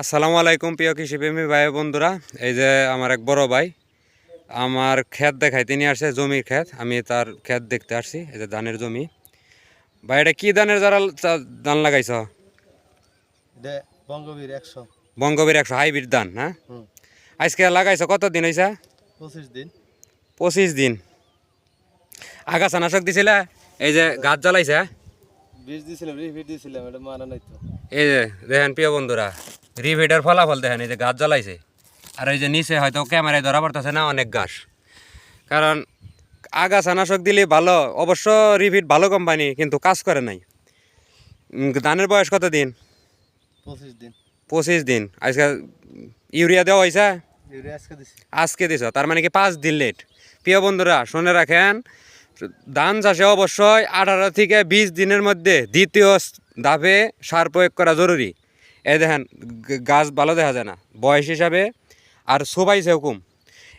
আসসালামু আলাইকুম প্রিয় কৃষিপ্রেমী ভাই বন্ধুরা। এই যে আমার এক বড় ভাই আমার ক্ষেত দেখাইতে নিয়ে আসছে জমির ক্ষেত আমি তার ক্ষেত দেখতে আসছি এই যে ধানের জমি। ভাই এটা কি ধানের যারা ধান লাগাইছ? বঙ্গবীর একশো। বঙ্গবীর একশো হাইব্রিড ধান হ্যাঁ আজকে লাগাইছ কত দিন হয়েছে পঁচিশ দিন। পঁচিশ দিন। আগাছা নাশক দিছিলে? এই যে গাছ জ্বালাইছে? বীজ দিয়েছিলাম রিফিট দিয়েছিলাম এটা মারা নাই তো। এই যে দেখেন প্রিয় বন্ধুরা রিভিডার ফলাফল দেখেন এই যে গাছ জ্বালাইছে। আর এই যে নিচে হয়তো ক্যামেরায় ধরা পড়তেছে না অনেক ঘাস কারণ আগাছা নাশক দিলে ভালো অবশ্য রিভিট ভালো কোম্পানি কিন্তু কাজ করে নাই। ধানের বয়স কত দিন? পঁচিশ দিন। পঁচিশ দিন। আজকে ইউরিয়া দেওয়া হয়েছে? আজকে দিছি। আজকে দিছ তার মানে কি পাঁচ দিন লেট প্রিয় বন্ধুরা শুনে রাখেন ধান চাষে অবশ্যই আঠারো থেকে বিশ দিনের মধ্যে দ্বিতীয় ধাপে সার প্রয়োগ করা জরুরি। এই দেখেন গাছ ভালো দেখা যায় না। বয়স হিসাবে আর সবাইছে হুকুম।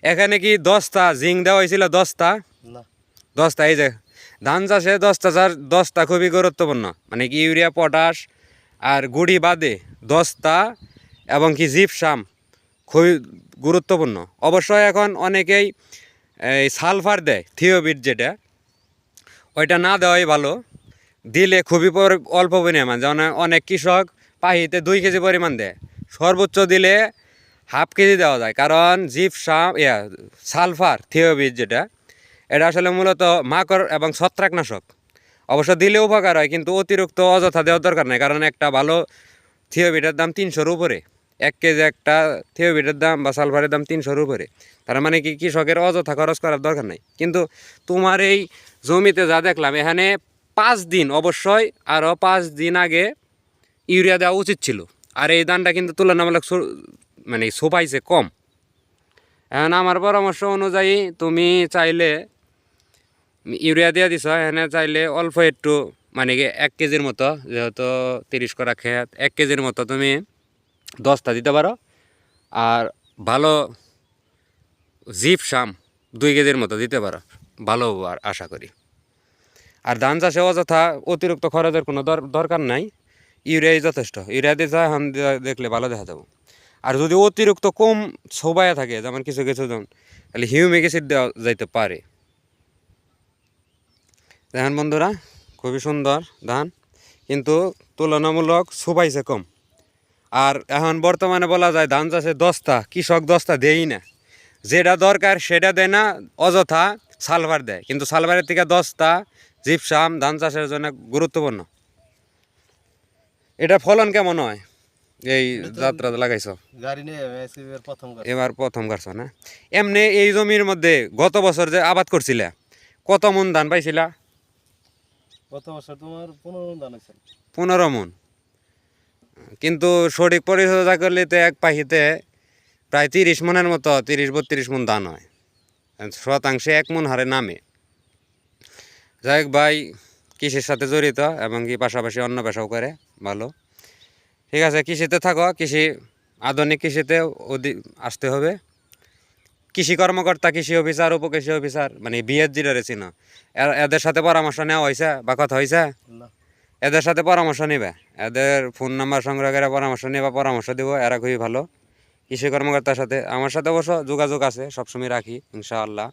এখানে কি দশটা জিং দেওয়া হয়েছিল? দশটা? দশটা এই যে ধান চাষে দশটা চাষ দশটা খুবই গুরুত্বপূর্ণ। মানে কি ইউরিয়া পটাশ আর গুড়ি বাদে দশটা এবং কি জিপসাম খুবই গুরুত্বপূর্ণ। অবশ্যই এখন অনেকেই এই সালফার দেয় থিওবিট যেটা ওইটা না দেওয়াই ভালো। দিলে খুবই অল্প পরিমাণ যেমন অনেক কৃষক পাহিতে দুই কেজি পরিমাণ দেয়। সর্বোচ্চ দিলে হাফ কেজি দেওয়া যায়, কারণ জিপ জিপসাম, ইয়া, সালফার থিওবিট যেটা, এটা আসলে মূলত মাকড় এবং ছত্রাকনাশক। অবশ্য দিলে উপকার হয়, কিন্তু অতিরিক্ত অযথা দেওয়ার দরকার নেই, কারণ একটা ভালো থিওবিটের দাম তিনশোর উপরে। এক কেজি একটা থিওবিটের দাম বা সালফারের দাম তিনশোর উপরে। তার মানে কি কৃষকের অযথা খরচ করার দরকার নেই। কিন্তু তোমার এই জমিতে যা দেখলাম, এখানে পাঁচ দিন, অবশ্যই আরও পাঁচ দিন আগে ইউরিয়া দেওয়া উচিত ছিল। আর এই দানটা কিন্তু তুলনামূলক মানে সোপাইছে কম। এখন আমার পরামর্শ অনুযায়ী তুমি চাইলে ইউরিয়া দিয়ে দিছ, এখানে চাইলে অল্প একটু মানে কি এক কেজির মতো, যেহেতু তিরিশ করা খেত, এক কেজির মতো তুমি দশটা দিতে পারো। আর ভালো জিপ শাম দুই কেজির মতো দিতে পারো, ভালো আর আশা করি। আর ধান চাষে অযথা অতিরিক্ত খরচের কোনো দর- দরকার নাই। ইউরিয়াই যথেষ্ট। ইউরিয়া দিয়ে যা এখন দেখলে ভালো দেখা যাব। আর যদি অতিরিক্ত কম সবাই থাকে, যেমন কিছু কিছু জন, তাহলে হিউমিক অ্যাসিড দেওয়া যাইতে পারে। দেখেন বন্ধুরা, খুবই সুন্দর ধান, কিন্তু তুলনামূলক সুপাইছে কম। আর এখন বর্তমানে বলা যায় ধান চাষে দশটা কৃষক দশটা দেয়ই না। যেটা দরকার সেটা দেয় না, অযথা সালভার দেয়। কিন্তু সালভারের থেকে দশটা জিপসাম ধান চাষের জন্য গুরুত্বপূর্ণ। এটা ফলন কেমন হয়? এই যাত্রা লাগাইছো? গাড়ি নিয়ে আমি এবার প্রথম গাড়ি। এবার প্রথম গাছ না? এমনি এই জমির মধ্যে গত বছর যে আবাদ করছিলে কত মন ধান পাইছিলা? গত বছর তোমার পনেরো হয়েছিল পনেরো মন। কিন্তু সঠিক পরিচর্যা করলে তো এক পাখিতে প্রায় তিরিশ মনের মতো তিরিশ বত্রিশ মন ধান হয়। শতাংশে এক মন হারে নামে। যাই ভাই কৃষির সাথে জড়িত এবং কি পাশাপাশি অন্য পেশাও করে ভালো। ঠিক আছে কৃষিতে থাকো কৃষি আধুনিক কৃষিতে অধি আসতে হবে। কৃষি কর্মকর্তা কৃষি অফিসার উপকৃষি অফিসার মানে বিএস জিরারে চিনো। এ- এদের সাথে পরামর্শ নেওয়া হয়েছে বা কথা হয়েছে এদের সাথে পরামর্শ নিবে। এদের ফোন নাম্বার সংগ্রহ করে পরামর্শ নিবা পরামর্শ দিব এরা খুবই ভালো। কৃষি কর্মকর্তার সাথে আমার সাথে অবশ্য যোগাযোগ আছে সবসময় রাখি ইনশাআল্লাহ।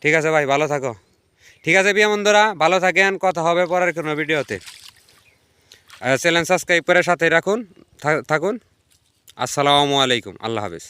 ঠিক আছে ভাই ভালো থাকো। ঠিক আছে বিয়া বন্ধুরা, ভালো থাকেন, কথা হবে পরের কোনো ভিডিওতে। চ্যানেল সাবস্ক্রাইব করে সাথে রাখুন থাকুন। আসসালামু আলাইকুম, আল্লাহ হাফিজ।